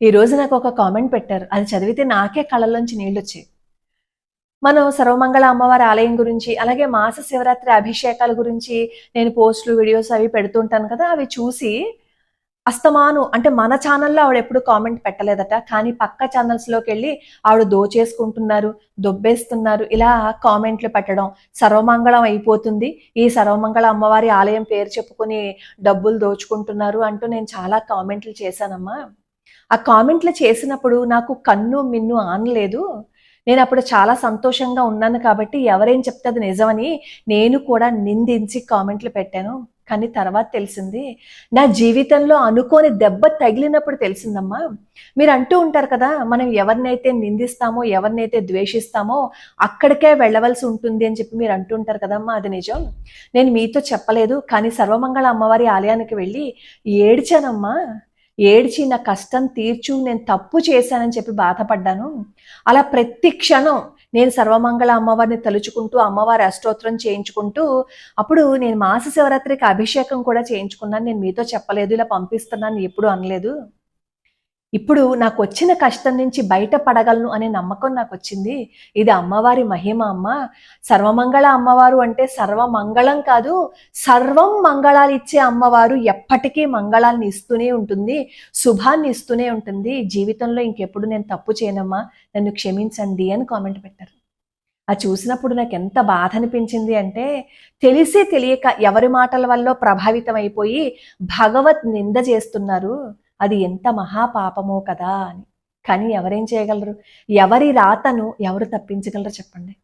ఈ రోజు నాకు ఒక కామెంట్ పెట్టారు. అది చదివితే నాకే కళ్ళలోంచి నీళ్ళు వచ్చాయి మనం సర్వమంగళ అమ్మవారి ఆలయం గురించి అలాగే మాస శివరాత్రి అభిషేకాల గురించి నేను పోస్టులు వీడియోస్ అవి పెడుతుంటాను కదా అవి చూసి అస్తమాను అంటే మన ఛానల్లో ఆవిడ ఎప్పుడు కామెంట్ పెట్టలేదట కానీ పక్క ఛానల్స్లోకి వెళ్ళి ఆవిడ దోచేసుకుంటున్నారు దొబ్బేస్తున్నారు ఇలా కామెంట్లు పెట్టడం సర్వమంగళం అయిపోతుంది. ఈ సర్వమంగళ అమ్మవారి ఆలయం పేరు చెప్పుకొని డబ్బులు దోచుకుంటున్నారు అంటూ నేను చాలా కామెంట్లు చేశానమ్మా. ఆ కామెంట్లు చేసినప్పుడు నాకు కన్ను మిన్ను ఆనలేదు. నేను అప్పుడు చాలా సంతోషంగా ఉన్నాను కాబట్టి ఎవరేం చెప్తే అది నిజమని నేను కూడా నిందించి కామెంట్లు పెట్టాను. కానీ తర్వాత తెలిసింది నా జీవితంలో అనుకోని దెబ్బ తగిలినప్పుడు తెలిసిందమ్మా. మీరు అంటూ ఉంటారు కదా మనం ఎవరినైతే నిందిస్తామో ఎవరినైతే ద్వేషిస్తామో అక్కడికే వెళ్ళవలసి ఉంటుంది అని చెప్పి మీరు అంటూ ఉంటారు కదమ్మా అది నిజం. నేను మీతో చెప్పలేదు కానీ సర్వమంగళ అమ్మవారి ఆలయానికి వెళ్ళి ఏడ్చానమ్మా. ఏడ్చి నా కష్టం తీర్చు నేను తప్పు చేశానని చెప్పి బాధపడ్డాను. అలా ప్రతి క్షణం నేను సర్వమంగళ అమ్మవారిని తలుచుకుంటూ అమ్మవారి అష్టోత్తరం చేయించుకుంటూ అప్పుడు నేను మాస శివరాత్రికి అభిషేకం కూడా చేయించుకున్నాను. నేను మీతో చెప్పలేదు ఇలా పంపిస్తున్నాను ఎప్పుడు అనలేదు. ఇప్పుడు నాకు వచ్చిన కష్టం నుంచి బయటపడగలను అనే నమ్మకం నాకు వచ్చింది ఇది అమ్మవారి మహిమ అమ్మ. సర్వమంగళ అమ్మవారు అంటే సర్వమంగళం కాదు సర్వం మంగళాలు ఇచ్చే అమ్మవారు ఎప్పటికీ మంగళాన్ని ఇస్తూనే ఉంటుంది శుభాన్ని ఇస్తూనే ఉంటుంది. జీవితంలో ఇంకెప్పుడు నేను తప్పు చేయనమ్మా. నన్ను క్షమించండి అని కామెంట్ పెట్టారు. అది చూసినప్పుడు నాకు ఎంత బాధ అనిపించింది అంటే తెలిసి తెలియక ఎవరి మాటల వల్ల ప్రభావితం అయిపోయి భగవత్ నింద చేస్తున్నారు. అది ఎంత మహాపాపమో కదా అని. కానీ ఎవరేం చేయగలరు? ఎవరి రాతను ఎవరు తప్పించగలరు చెప్పండి.